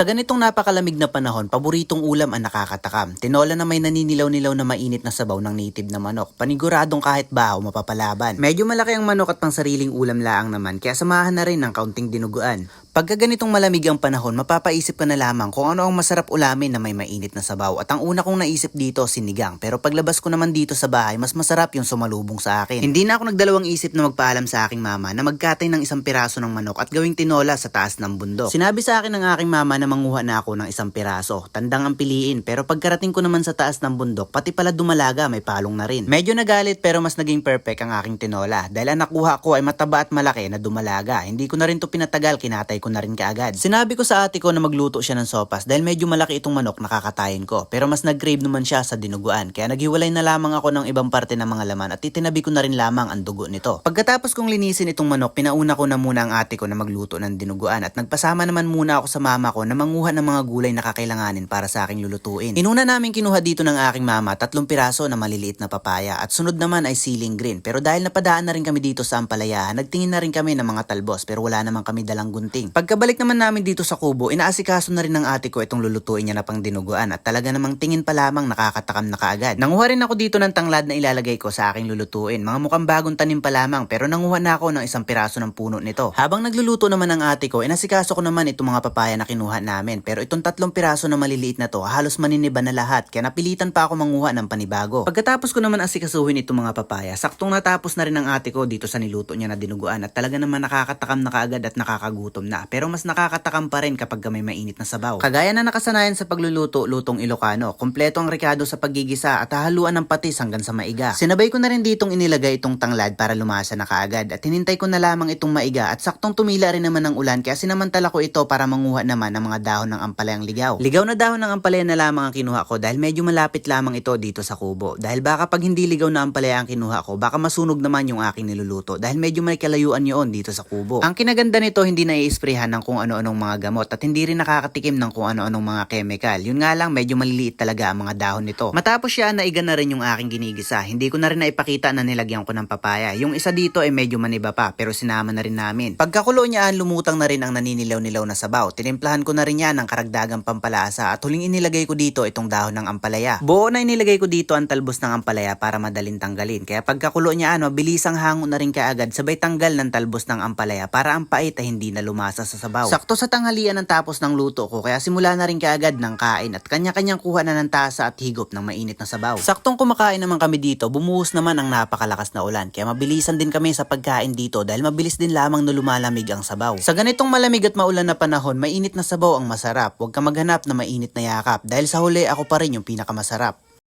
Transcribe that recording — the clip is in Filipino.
Sa ganitong napakalamig na panahon, paboritong ulam ang nakakatakam. Tinola na may naninilaw-nilaw na mainit na sabaw ng native na manok. Paniguradong kahit bahaw mapapalaban. Medyo malaki ang manok at pang sariling ulam laang naman, kaya samahan na rin ng kaunting dinuguan. Pagka ganitong malamig ang panahon, mapapaisip ka na lamang kung ano ang masarap ulamin na may mainit na sabaw. At ang una kong naisip dito, sinigang. Pero paglabas ko naman dito sa bahay, mas masarap yung sumalubong sa akin. Hindi na ako nagdalawang isip na magpaalam sa aking mama na magkatay ng isang piraso ng manok at gawing tinola sa taas ng bundok. Sinabi sa akin ng aking mama na manguha na ako ng isang piraso. Tandang ang piliin, pero pagkarating ko naman sa taas ng bundok, pati pala dumalaga, may palong na rin. Medyo nagalit pero mas naging perfect ang aking tinola. Dahil ang nakuha ko ay mataba at malaki na dumalaga. Hindi ko na rin to pinatagal, kinatay ko na rin kaagad. Sinabi ko sa ate ko na magluto siya ng sopas dahil medyo malaki itong manok nakakatayin ko. Pero mas nag-crave naman siya sa dinuguan. Kaya naghiwalay na lamang ako ng ibang parte ng mga laman at itinabi ko na rin lamang ang dugo nito. Pagkatapos kong linisin itong manok, pinauna ko na muna ang ate ko na magluto ng dinuguan at nagpasama naman muna ako sa mama ko na manguha ng mga gulay na kakailanganin para sa aking lulutuin. Inuna namin kinuha dito ng aking mama tatlong piraso na maliliit na papaya at sunod naman ay ceiling green. Pero dahil napadaan na rin kami dito sa Ampalayahan, nagtingin na rin kami ng mga talbos pero wala naman kami dalang gunting. Pagkabalik naman namin dito sa kubo, inaasikaso na rin ng ate ko itong lulutuin niya na pang dinuguan at talaga namang tingin pa lamang nakakatakam na kaagad. Nanguha rin ako dito ng tanglad na ilalagay ko sa aking lulutuin. Mga mukhang bagong tanim pa lamang pero nanguha na ako ng isang piraso ng puno nito. Habang nagluluto naman ang ate ko, inasikaso ko naman itong mga papaya na kinuha namin. Pero itong tatlong piraso na maliliit na to, halos maniniba na lahat kaya napilitan pa ako manguha ng panibago. Pagkatapos ko naman asikasuhin itong mga papaya, saktong natapos na rin ang ate ko dito sa niluto niya na dinuguan at talaga naman nakakatakam na kaagad at nakakagutom na. Pero mas nakakatakam pa rin kapag may mainit na sabaw. Kagaya na nakasanayan sa pagluluto, lutong Ilocano, kompleto ang rekado sa paggigisa at hahaluan ng patis hanggang sa maiga. Sinabay ko na rin ditong inilagay itong tanglad para lumasa na kaagad at hinintay ko na lamang itong maiga at saktong tumila rin naman ng ulan kaya sinamantala ko ito para manguha naman ng mga dahon ng ampalayang ligaw. Ligaw na dahon ng ampalaya na lamang ang kinuha ko dahil medyo malapit lamang ito dito sa kubo. Dahil baka pag hindi ligaw na ampalaya ang kinuha ko, baka masunog naman yung aking niluluto dahil medyo may kalayuan yun dito sa kubo. Ang kinaganda nito hindi na i-sprayhan ng kung ano-anong mga gamot at hindi rin nakakatikim ng kung ano-anong mga chemical. Yun nga lang medyo maliliit talaga ang mga dahon nito. Matapos siya naiga na rin yung aking ginigisa. Hindi ko na rin naipakita na nilagyan ko ng papaya. Yung isa dito ay medyo maniba pa pero sinama na rin namin. Pagkakulo niya lumutang na rin ang naninilaw-nilaw na sabaw. Tinimplahan ko na rin yan ng karagdagang pampalasa at huling inilagay ko dito itong dahon ng ampalaya. Buo na inilagay ko dito ang talbos ng ampalaya para madaling tanggalin. Kaya pagkakulo niya ano, bilisang hango na rin kaagad sabay tanggal ng talbos ng ampalaya para ang pait ay hindi na lumasa sa sabaw. Sakto sa tanghalian ng tapos ng luto ko kaya simula na rin kaagad ng kain at kanya-kanyang kuha na ng tasa at higop ng mainit na sabaw. Saktong kumakain naman kami dito, bumuhos naman ang napakalakas na ulan kaya mabilisan din kami sa pagkain dito dahil mabilis din lamang na lumalamig ang sabaw. Sa ganitong malamig at maulan na panahon, mainit na sabaw ang masarap. Huwag ka maghanap na mainit na yakap dahil sa huli ako pa rin yung pinakamasarap.